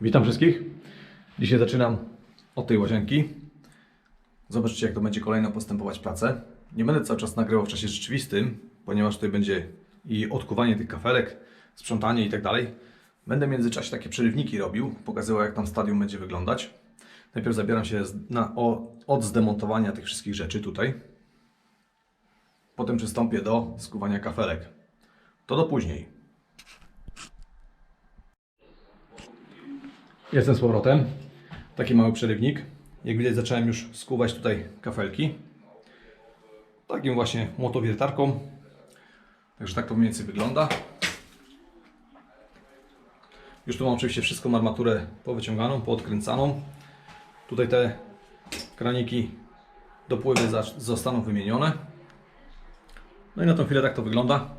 Witam wszystkich. Dzisiaj zaczynam od tej łazienki. Zobaczcie, jak to będzie kolejno postępować pracę. Nie będę cały czas nagrywał w czasie rzeczywistym, ponieważ tutaj będzie i odkuwanie tych kafelek, sprzątanie i tak dalej. Będę w międzyczasie takie przerywniki robił, pokazywał jak tam stadium będzie wyglądać. Najpierw zabieram się na, o, od zdemontowania tych wszystkich rzeczy tutaj. Potem przystąpię do skuwania kafelek. To do później. Jestem z powrotem. Taki mały przerywnik. Jak widać zacząłem już skuwać tutaj kafelki. Takim właśnie młotowiertarką. Także tak to mniej więcej wygląda. Już tu mam oczywiście wszystką armaturę powyciąganą, poodkręcaną. Tutaj te kraniki dopływy zostaną wymienione. No i na tą chwilę tak to wygląda.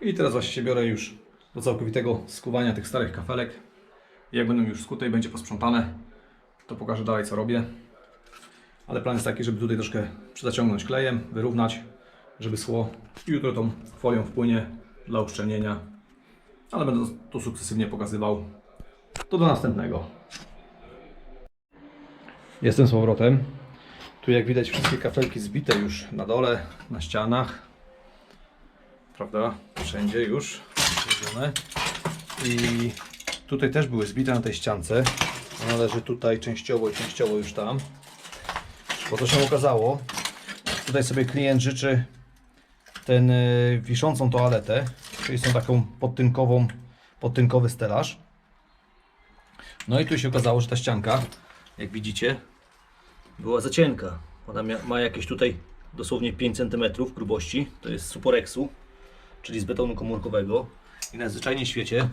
I teraz właśnie się biorę już do całkowitego skuwania tych starych kafelek. Jak będą już skute i będzie posprzątane, to pokażę dalej co robię. Ale plan jest taki, żeby tutaj troszkę przyzaciągnąć klejem, wyrównać, żeby szło. I jutro tą folią wpłynie dla uszczelnienia. Ale będę to sukcesywnie pokazywał. To do następnego. Jestem z powrotem. Tu jak widać wszystkie kafelki zbite już na dole, na ścianach. Prawda? Wszędzie już zrobione. I tutaj też były zbite na tej ściance. Ona leży tutaj częściowo i częściowo już tam. Bo to się okazało. Tutaj sobie klient życzy ten y, wiszącą toaletę, czyli są taką podtynkową, podtynkowy stelaż. No i tu się okazało, że ta ścianka, jak widzicie, była za cienka. Ona ma jakieś tutaj dosłownie 5 cm grubości. To jest z suporexu, czyli z betonu komórkowego. I na zwyczajnie świecie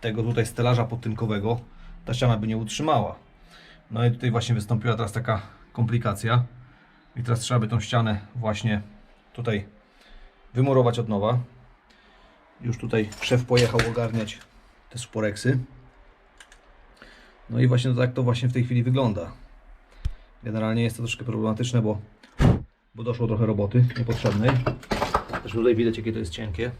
tego tutaj stelaża podtynkowego ta ściana by nie utrzymała. No i tutaj właśnie wystąpiła teraz taka komplikacja. I teraz trzeba by tą ścianę właśnie tutaj wymurować od nowa. Już tutaj szef pojechał ogarniać te suporeksy. No i właśnie tak to właśnie w tej chwili wygląda. Generalnie jest to troszkę problematyczne, bo, bo doszło trochę roboty niepotrzebnej. Też tutaj widać jakie to jest cienkie.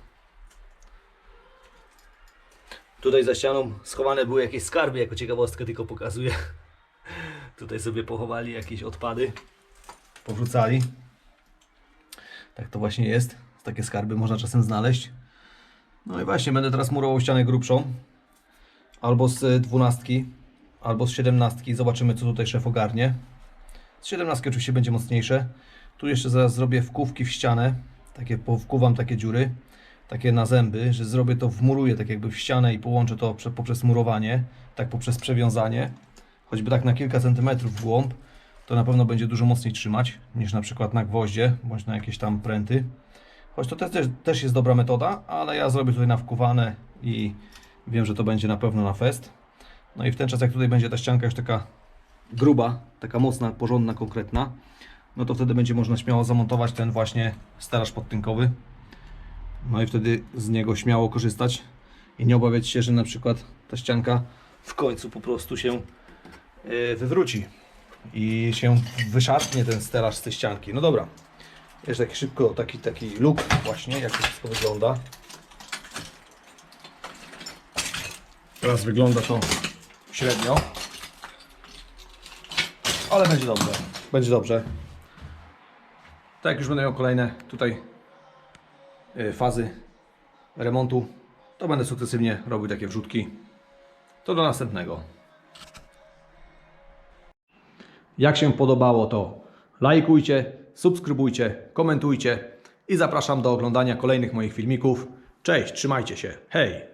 Tutaj za ścianą schowane były jakieś skarby, jako ciekawostkę tylko pokazuję. Tutaj sobie pochowali jakieś odpady, powrzucali. Tak to właśnie jest. Takie skarby można czasem znaleźć. No i właśnie będę teraz murował ścianę grubszą. Albo z dwunastki, albo z siedemnastki. Zobaczymy co tutaj szef ogarnie. Z 17 oczywiście będzie mocniejsze. Tu jeszcze zaraz zrobię wkówki w ścianę. Takie powkuwam takie dziury, takie na zęby, że zrobię to, wmuruję tak jakby w ścianę i połączę to prze- poprzez murowanie, tak poprzez przewiązanie. Choćby tak na kilka centymetrów w głąb, to na pewno będzie dużo mocniej trzymać niż na przykład na gwoździe bądź na jakieś tam pręty. Choć to też, też jest dobra metoda, ale ja zrobię tutaj na wkuwane i wiem, że to będzie na pewno na fest. No i w ten czas, jak tutaj będzie ta ścianka już taka gruba, taka mocna, porządna, konkretna, no to wtedy będzie można śmiało zamontować ten właśnie stelaż podtynkowy. No i wtedy z niego śmiało korzystać i nie obawiać się, że na przykład ta ścianka w końcu po prostu się yy, wywróci i się wyszarpnie ten stelaż z tej ścianki. No dobra, jeszcze taki szybko, taki, taki look właśnie, jak to wszystko wygląda. Teraz wygląda to średnio. Ale będzie dobrze. Będzie dobrze. Tak już będę miał kolejne tutaj fazy remontu, to będę sukcesywnie robił takie wrzutki. To do następnego. Jak się podobało to lajkujcie, subskrybujcie, komentujcie i zapraszam do oglądania kolejnych moich filmików. Cześć, trzymajcie się. Hej!